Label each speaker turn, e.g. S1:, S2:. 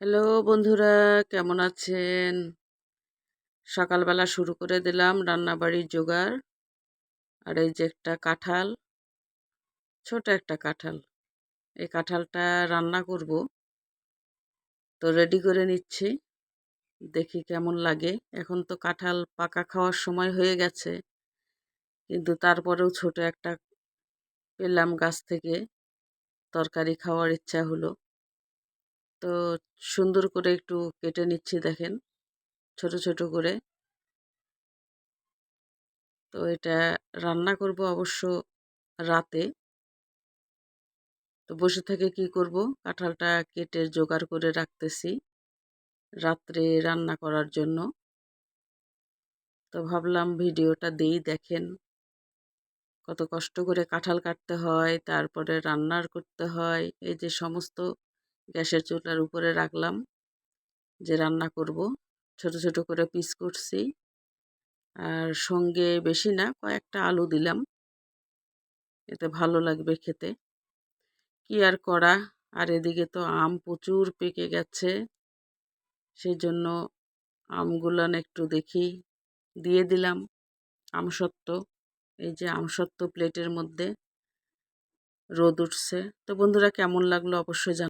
S1: Hello বন্ধুরা, কেমন আছেন? সকালবেলা শুরু করে দিলাম রান্নাবাড়ির জোগাড়। আর এই যে একটা কাঁঠাল, ছোট একটা কাঁঠাল। এই কাঁঠালটা রান্না করব। তো রেডি করে নিচ্ছি। দেখি কেমন লাগে। এখন তো কাঁঠাল পাকা খাওয়ার সময় হয়ে গেছে। কিন্তু তারপরেও ছোট একটা পেলাম গাছ থেকে। তরকারি খাওয়ার ইচ্ছা হলো। তো সুন্দর করে একটু কেটে নিচ্ছি দেখেন, ছোট ছোট করে। তো এটা রান্না করব অবশ্য রাতে। তো বসে থেকে কি করব? কাঁঠালটা কেটে জোগাড় করে রাখতেছি রাত্রে রান্না করার জন্য। তো ভাবলাম ভিডিওটা দেই দেখেন, কত কষ্ট করে কাঁঠাল কাটতে হয়, তারপরে রান্নার করতে হয়, এই যে সমস্ত গ্যাসের চুলার উপরে রাখলাম যে রান্না করব। ছোট ছোট করে পিস করছি। আর সঙ্গে বেশি না, কয়েকটা আলু দিলাম। এতে ভালো লাগবে খেতে। কি আর করা? আর এদিকে তো আম প্রচুর পেকে গেছে। সেই জন্য আমগুলান একটু দেখি। দিয়ে দিলাম আমসত্ত্ব। এই যে আমসত্ত্ব প্লেটের মধ্যে রোদ উঠছে। তো বন্ধুরা, কেমন লাগল অবশ্যই জান